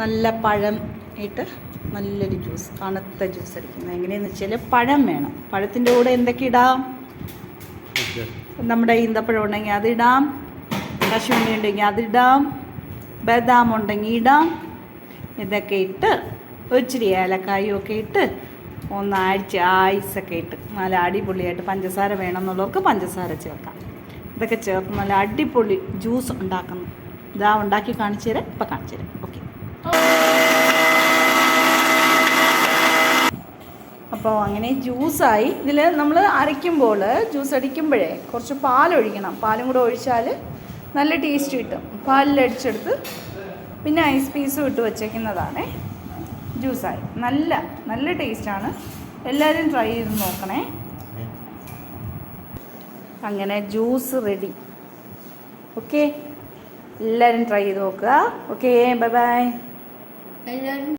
നല്ല പഴം ഇട്ട് നല്ലൊരു ജ്യൂസ് തണുത്ത ജ്യൂസ് അടിക്കുന്നത് എങ്ങനെയെന്ന് വെച്ചാൽ പഴം വേണം. പഴത്തിന്റെ കൂടെ എന്തൊക്കെ ഇടാം? നമ്മുടെ ഈന്തപ്പഴം ഉണ്ടെങ്കിൽ അതിടാം കശുവണ്ടി ഉണ്ടെങ്കിൽ അതിടാം ബദാം ഉണ്ടെങ്കിൽ ഇടാം. ഇതൊക്കെ ഇട്ട് ഒച്ചിരി ഏലക്കായും ഒക്കെ ഇട്ട് ഒന്ന് ആഴ്ച ആയിസൊക്കെ ഇട്ട് നല്ല അടിപൊളിയായിട്ട് പഞ്ചസാര വേണമെന്നുള്ളവർക്ക് പഞ്ചസാര ചേർക്കാം. ഇതൊക്കെ ചേർത്ത് നല്ല അടിപൊളി ജ്യൂസ് ഉണ്ടാക്കുന്നു. ഇതാ ഉണ്ടാക്കി കാണിച്ചു തരാം. ഇപ്പം കാണിച്ചു തരാം. ഓക്കെ. അപ്പോൾ അങ്ങനെ ജ്യൂസായി. ഇതിൽ നമ്മൾ അരയ്ക്കുമ്പോൾ ജ്യൂസ് അടിക്കുമ്പോഴേ കുറച്ച് പാലൊഴിക്കണം. പാലും കൂടെ ഒഴിച്ചാൽ നല്ല ടേസ്റ്റ് കിട്ടും. പാലിലടിച്ചെടുത്ത് പിന്നെ ഐസ് പീസും ഇട്ട് വച്ചേക്കുന്നതാണേ. ജ്യൂസായി. നല്ല നല്ല ടേസ്റ്റാണ്. എല്ലാവരും ട്രൈ ചെയ്ത് നോക്കണേ. അങ്ങനെ ജ്യൂസ് റെഡി. ഓക്കെ? എല്ലാവരും ട്രൈ ചെയ്ത് നോക്കുക. Okay bye bye. എല്ലാവരും